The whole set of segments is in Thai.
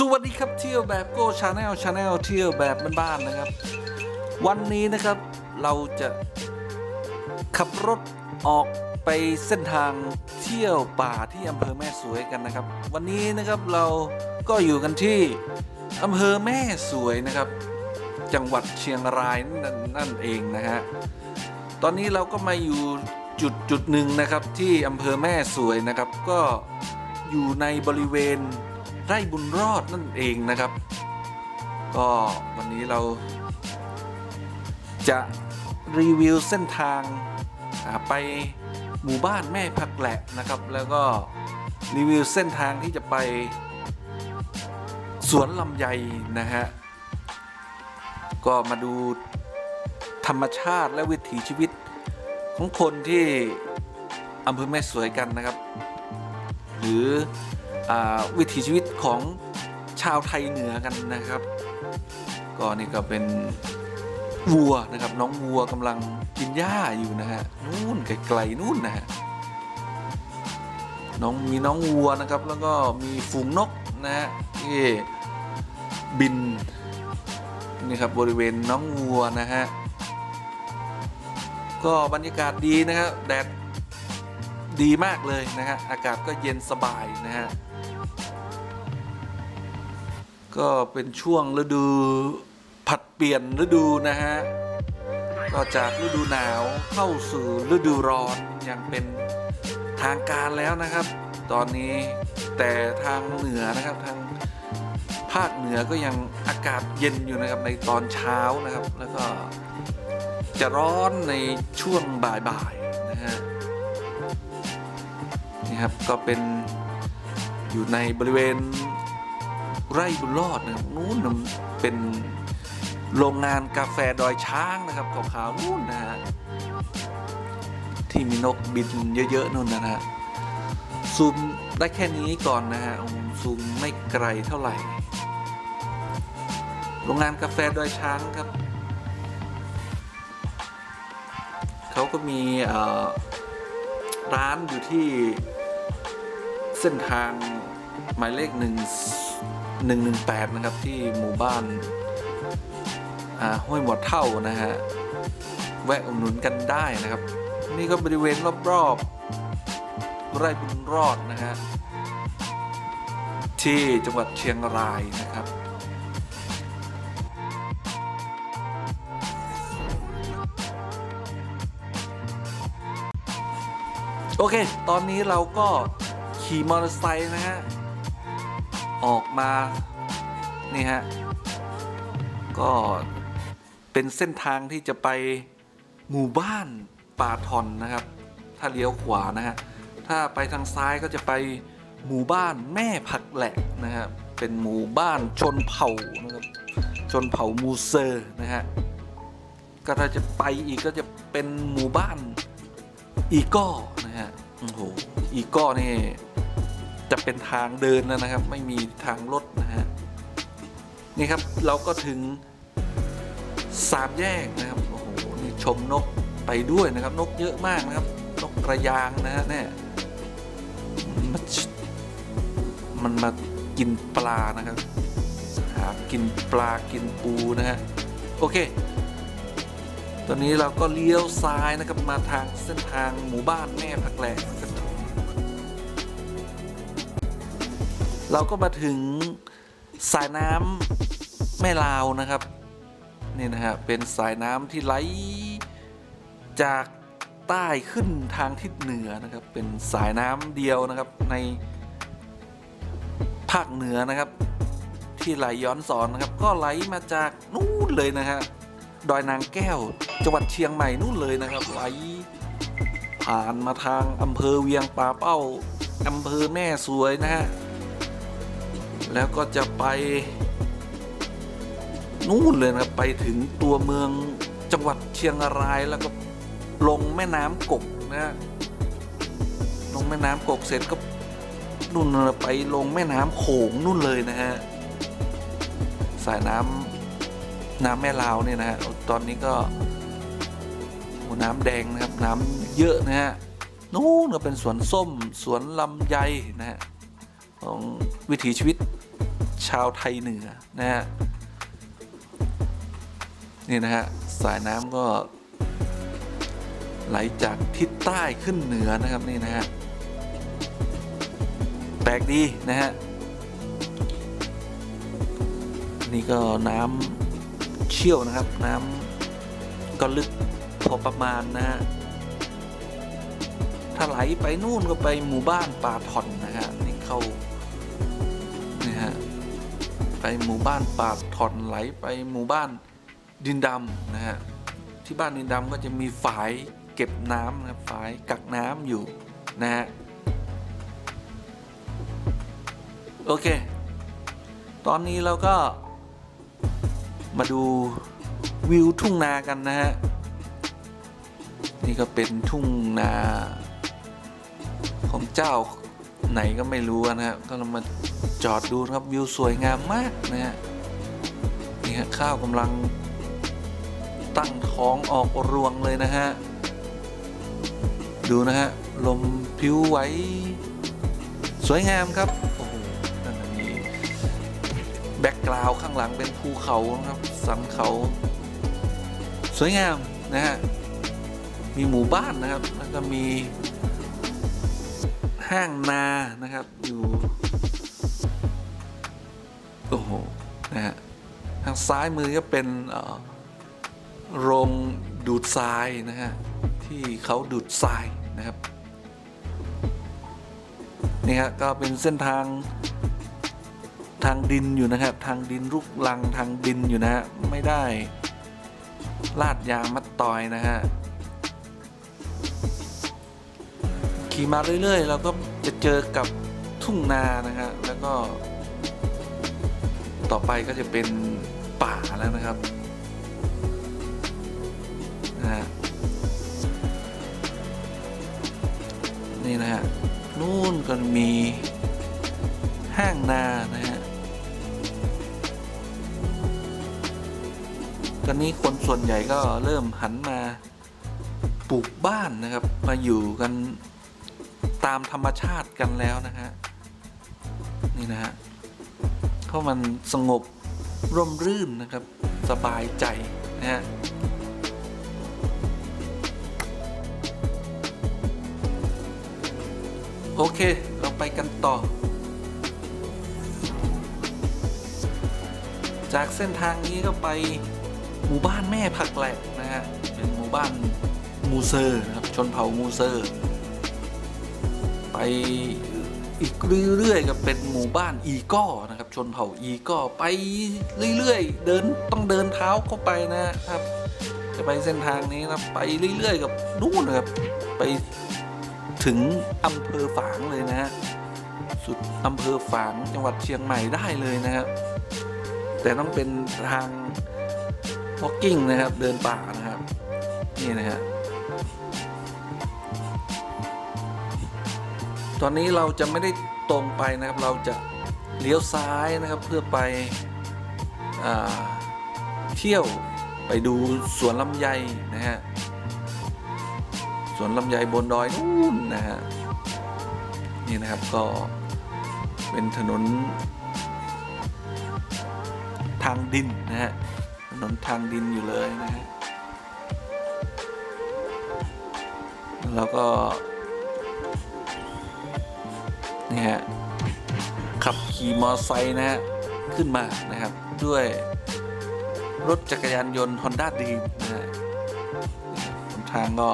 สวัสดีครับเที่ยวแบบโก้ชาแนลชาแนลเที่ยวแบบบ้านๆนะครับ วันนี้นะครับเราจะขับรถออกไปเส้นทางเที่ยวป่าที่อำเภอแม่สวยกันนะครับ วันนี้นะครับเราก็อยู่กันที่อำเภอแม่สวยนะครับ จังหวัดเชียงรายนั่นนั่นเองนะฮะตอนนี้เราก็มาอยู่จุดจุดหนึ่งนะครับที่อำเภอแม่สวยนะครับ ก็อยู่ในบริเวณ ไร่บุญรอดนั่นเองนะครับ ก็วันนี้เราจะรีวิวเส้นทางไปหมู่บ้านแม่ผักแหละนะครับ แล้วก็รีวิวเส้นทางที่จะไปสวนลำไยนะฮะ ก็มาดูธรรมชาติและวิถีชีวิตของคนที่อำเภอแม่สวยกันนะครับ หรือ วิถีชีวิตของชาวไทยเหนือกันนะครับ ก็นี่ก็เป็นวัวนะครับ น้องวัวกำลังกินหญ้าอยู่นะฮะนู่นไกลๆนู่นนะฮะน้องมีน้องวัวนะครับ แล้วก็มีฝูงนกนะฮะที่บินนี่ครับบริเวณน้องวัวนะฮะก็บรรยากาศดีนะครับแดดดีมากเลยนะฮะอากาศก็เย็นสบายนะฮะ ก็เป็นช่วงฤดูผัดเปลี่ยนฤดูนะฮะ ก็จากฤดูหนาวเข้าสู่ฤดูร้อนอย่างเป็นทางการแล้วนะครับ ตอนนี้แต่ทางเหนือนะครับทางภาคเหนือก็ยังอากาศเย็นอยู่นะครับในตอนเช้านะครับ แล้วก็จะร้อนในช่วงบ่ายๆนะฮะนี่ครับก็เป็นอยู่ในบริเวณ ไร่บุญรอดนะครับนู้นน่ะเป็นโรงงานกาแฟดอยช้างนะครับขาวๆนู่นนะฮะที่มีนกบินเยอะๆนู่นนะฮะซูมได้แค่นี้ก่อนนะฮะซูมไม่ไกลเท่าไหร่ โรงงานกาแฟดอยช้างครับเขาก็มีร้านอยู่ที่เส้นทางหมายเลขหนึ่ง หนึ่งหนึ่งแปดนะครับที่หมู่บ้านห้วยหมวดเท่านะฮะ แวะอุดหนุนกันได้นะครับ นี่ก็บริเวณรอบๆไร่บุญรอดนะฮะ ที่จังหวัดเชียงรายนะครับโอเค ตอนนี้เราก็ขี่มอเตอร์ไซค์นะฮะ ออกมา นี่ฮะ ก็เป็นเส้นทางที่จะไปหมู่บ้านป่าทอนนะครับ ถ้าเลี้ยวขวานะฮะ ถ้าไปทางซ้ายก็จะไปหมู่บ้านแม่ผักแหลกนะฮะเป็นหมู่บ้านชนเผ่านะครับชนเผ่ามูเซอร์นะฮะก็ถ้าจะไปอีกก็จะเป็นหมู่บ้านอีก้อนะฮะโอ้โหอีก้อนี่ จะเป็นทางเดินแล้วนะครับ ไม่มีทางรถนะฮะนี่ครับเราก็ถึงสามแยกนะครับโอ้โหนี่ชมนกไปด้วยนะครับ นกเยอะมากนะครับ นกกระยางนะฮะเนี่ยมันมันมากินปลานะครับหากินปลากินปูนะฮะโอเค ตอนนี้เราก็เลี้ยวซ้ายนะครับมาทางเส้นทางหมู่บ้านแม่ผักแหลก เราก็มาถึงสายน้ำแม่ลาวนะครับ นี่นะฮะเป็นสายน้ำที่ไหลจากใต้ขึ้นทางทิศเหนือนะครับ เป็นสายน้ำเดียวนะครับในภาคเหนือนะครับ ที่ไหลย้อนสอนนะครับ ก็ไหลมาจากนู่นเลยนะฮะดอยนางแก้วจังหวัดเชียงใหม่นู่นเลยนะครับ ไหลผ่านมาทางอำเภอเวียงป่าเป้าอำเภอแม่สวยนะฮะ แล้วก็จะไป นู่นเลยนะครับ ไปถึงตัวเมืองจังหวัดเชียงรายแล้วก็ลงแม่น้ำกกนะฮะลงแม่น้ำกกเสร็จก็นู่นไปลงแม่น้ำโขงนู่นเลยนะฮะสายน้ำน้ำแม่ลาวเนี่ยนะฮะตอนนี้ก็น้ำแดงนะครับน้ำเยอะนะฮะนู่นก็เป็นสวนส้มสวนลำไยนะฮะของวิถีชีวิต ชาวไทยเหนือนะฮะนี่นะฮะสายน้ำก็ไหลจากทิศใต้ขึ้นเหนือนะครับนี่นะฮะแปลกดีนะฮะนี่ก็น้ำเชี่ยวนะครับน้ำก็ลึกพอประมาณนะฮะถ้าไหลไปนู่นก็ไปหมู่บ้านป่าถ่อนนะฮะนี่เข้า ไปหมู่บ้านป่าถอนไหลไปหมู่บ้านดินดำนะฮะที่บ้านดินดำก็จะมีฝายเก็บน้ำนะครับฝายกักน้ำอยู่นะฮะโอเค ตอนนี้เราก็มาดูวิวทุ่งนากันนะฮะ นี่ก็เป็นทุ่งนาของเจ้า ไหนก็ไม่รู้นะฮะก็เรามาจอดดูครับวิวสวยงามมากนะฮะนี่ฮะข้าวกำลังตั้งท้องออกรวงเลยนะฮะดูนะฮะลมพิ้วไหวสวยงามครับโอ้โหนั่นนะมีแบ็กกราวด์ข้างหลังเป็นภูเขานะครับสันเขา สวยงามนะฮะมีหมู่บ้านนะครับแล้วก็มี ห้างนานะครับ อยู่โอ้โหนะฮะทางซ้ายมือก็เป็นโรงดูดทรายนะฮะที่เขาดูดทรายนะครับนี่ฮะก็เป็นเส้นทางทางดินอยู่นะครับ ทางดินลูกลังทางดินอยู่นะฮะไม่ได้ลาดยางมัดตอยนะฮะ ขี่มาเรื่อยๆ เราก็จะเจอกับทุ่งนานะฮะแล้วก็ ต่อไปก็จะเป็นป่าแล้วนะครับนะฮะนี่นะฮะนู่นก็มีห้างนานะฮะตอนนี้คนส่วนใหญ่ก็เริ่มหันมาปลูกบ้านนะครับ มาอยู่กัน ตามธรรมชาติกันแล้วนะฮะนี่นะฮะเพราะมันสงบร่มรื่นนะครับสบายใจนะฮะโอเค เราไปกันต่อ จากเส้นทางนี้ก็ไปหมู่บ้านแม่ผักแหลกนะฮะเป็นหมู่บ้านมูเซอร์นะครับชนเผ่ามูเซอร์ ไปอีกเรื่อยๆก็เป็นหมู่บ้านอีก้อนะครับ ชนเผ่าอีก้อไปเรื่อยๆ เดินต้องเดินเท้าเข้าไปนะครับ จะไปเส้นทางนี้นะไปเรื่อยๆ กับนู่นนะครับไปถึงอำเภอฝางเลยนะฮะสุดอำเภอฝางจังหวัดเชียงใหม่ได้เลยนะครับแต่ต้องเป็นทาง walking นะครับ เดินป่านะครับ นี่นะฮะ ตอนนี้เราจะไม่ได้ตรงไปนะครับ เราจะเลี้ยวซ้ายนะครับเพื่อไปอเที่ยวไปดูสวนลำไยนะฮะสวนลำไยบนดอยนู่นนะฮะนี่นะครับก็เป็นถนนทางดินนะฮะถนนทางดินอยู่เลยนะฮะแล้วก็ นี่ฮะขับขี่มอเตอร์ไซค์นะฮะขึ้นมานะครับด้วยรถจักรยานยนต์ Honda Dream นะฮะทางก็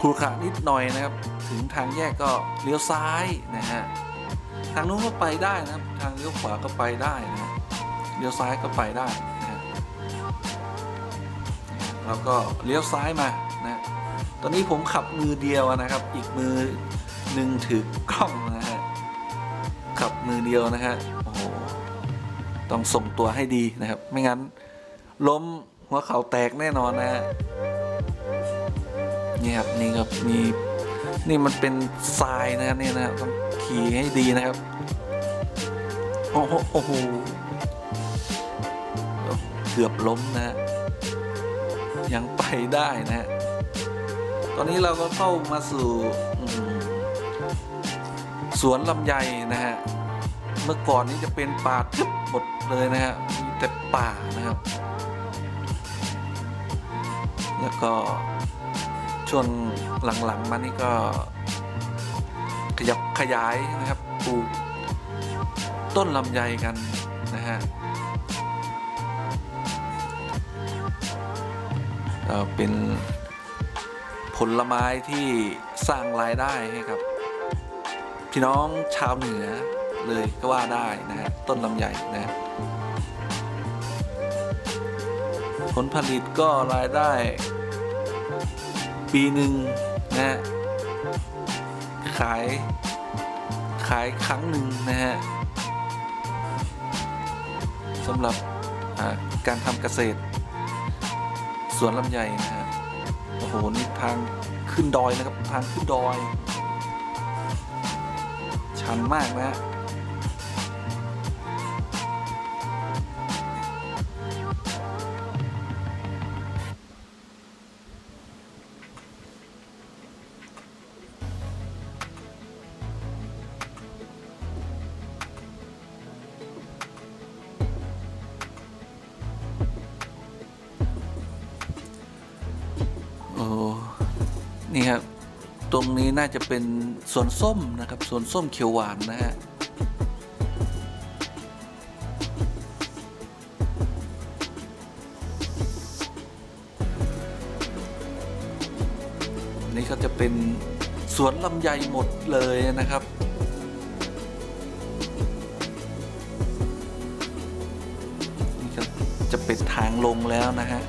ครุขระนิดหน่อยนะครับ ถึงทางแยกก็เลี้ยวซ้ายนะฮะทางนู้นก็ไปได้นะครับ ทางเลี้ยวขวาก็ไปได้นะฮะเลี้ยวซ้ายก็ไปได้นะฮะแล้วก็เลี้ยวซ้ายมานะฮะตอนนี้ผมขับมือเดียวนะครับ อีกมือหนึ่งถือกล้องนะฮะ มือเดียวนะฮะโอ้โหต้องส่งตัวให้ดีนะครับ ไม่งั้น ล้มหัวเข่าแตกแน่นอนนะฮะนี่ครับนี่ครับมีนี่มันเป็นทรายนะครับนี่นะครับต้องขี่ให้ดีนะครับโอ้โหโอ้โหเกือบล้มนะฮะยังไปได้นะฮะตอนนี้เราก็เข้ามาสู่สวนลำไยนะฮะ เมื่อก่อนนี้จะเป็นป่าทึบหมดเลยนะฮะมีแต่ป่านะครับ แล้วก็ช่วงหลังๆมานี่ก็ ขยับขยายนะครับปลูกต้นลำไยกันนะฮะเป็นผลไม้ที่สร้างรายได้ให้กับ พี่น้องชาวเหนือ เลยก็ว่าได้นะฮะต้นลำไยนะผลผลิตก็รายได้ ปีหนึ่งนะฮะขาย ขายครั้งหนึ่งนะฮะสำหรับการทำเกษตร สวนลำไยนะฮะโอ้โหนี่ทางขึ้นดอยนะครับทางขึ้นดอย ชันมากนะฮะ รงนี้น่าจะเป็นสวนส้มนะครับสวนส้มเขียวหวานนะฮะนี่ก็จะเป็นสวนลำไยหมดเลยนะครับนี่ก็จะเป็นทางลงแล้วนะฮะ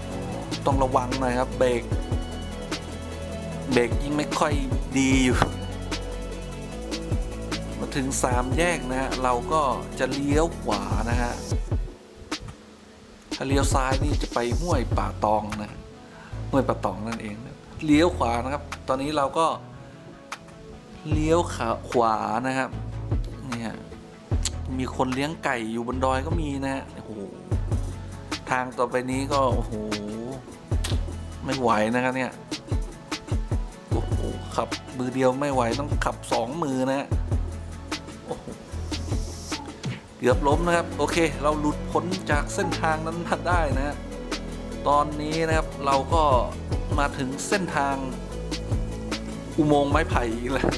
ต้องระวังหน่อยครับเบรก เบรกยิ่งไม่ค่อยดีอยู่มาถึงสามแยกนะฮะเราก็จะเลี้ยวขวานะฮะถ้าเลี้ยวซ้ายนี่จะไปห้วยป่าตองนะห้วยป่าตองนั่นเองนะเลี้ยวขวานะครับ ตอนนี้เราก็เลี้ยวขาขวานะครับนี่ฮะมีคนเลี้ยงไก่อยู่บนดอยก็มีนะฮะโอ้โหทางต่อไปนี้ก็โอ้โหไม่ไหวนะครับเนี่ย ขับมือเดียวไม่ไหวต้องขับสองมือนะฮะเกือบล้มนะครับ โอเค เราหลุดพ้นจากเส้นทางนั้นมาได้นะฮะตอนนี้นะครับเราก็มาถึงเส้นทาง อุโมงค์ไม้ไผ่อีกแล้ว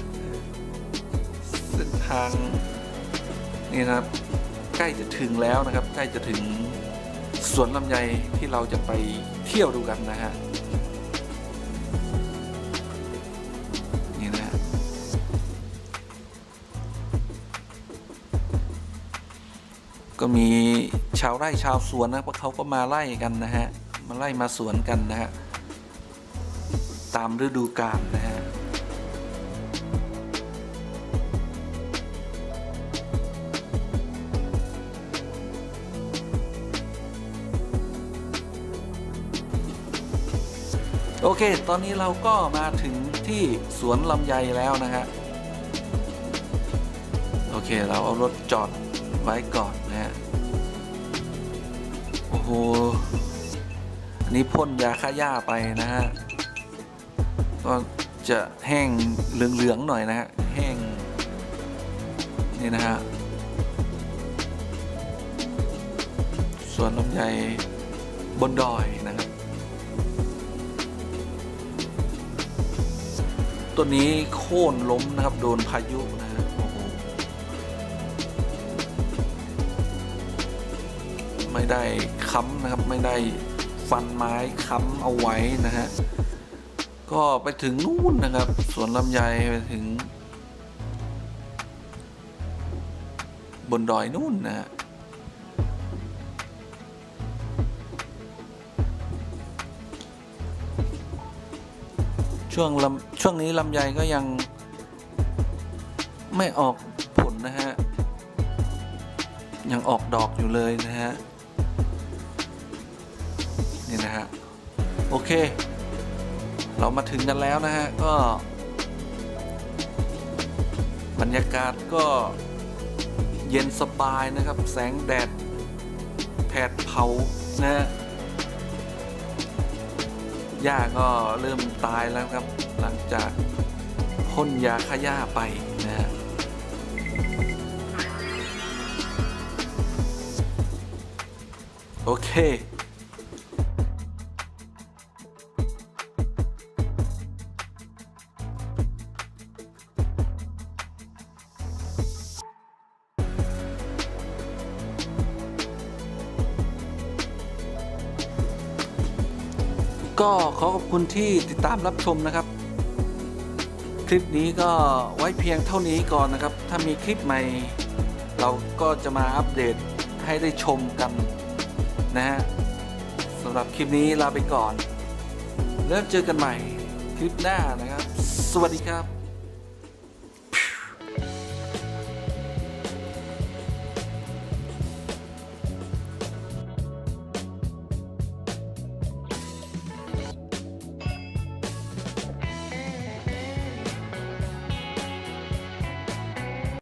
เส้นทางนี่นะครับ ใกล้จะถึงแล้วนะครับ ใกล้จะถึงสวนลำไยที่เราจะไปเที่ยวดูกันนะฮะ ก็มีชาวไร่ชาวสวนนะพวกเขาก็มาไล่กันนะฮะมาไล่มาสวนกันนะฮะตามฤดูกาลนะฮะโอเค ตอนนี้เราก็มาถึงที่สวนลำไยแล้วนะฮะ โอเค เราเอารถจอด ไว้ก่อนนะฮะโอ้โหอันนี้พ่นยาฆ่าหญ้าไปนะฮะก็จะแห้งเหลือง ๆ หน่อยนะฮะแห้งนี่นะฮะสวนลำไยบนดอยนะครับต้นนี้โค่นล้มนะครับ โดนพายุนะฮะ ไม่ได้ค้ำนะครับไม่ได้ฟันไม้ค้ำเอาไว้นะฮะก็ไปถึงนู่นนะครับสวนลำไยไปถึง บนดอยนู่นนะฮะช่วงลำช่วงนี้ลำไยก็ยังไม่ออกผลนะฮะ ยังออกดอกอยู่เลยนะฮะ นี่นะฮะ โอเค เรามาถึงกันแล้วนะฮะ ก็ บรรยากาศก็เย็นสบายนะครับ แสงแดดแผดเผานะฮะหญ้าก็เริ่มตายแล้วครับ หลังจากพ่นยาฆ่าหญ้าไปนะฮะโอเค ขอขอบคุณที่ติดตามรับชมนะครับ คลิปนี้ก็ไว้เพียงเท่านี้ก่อนนะครับ ถ้ามีคลิปใหม่ เราก็จะมาอัปเดตให้ได้ชมกันนะฮะสำหรับคลิปนี้ลาไปก่อน แล้วเจอกันใหม่คลิปหน้านะครับ สวัสดีครับ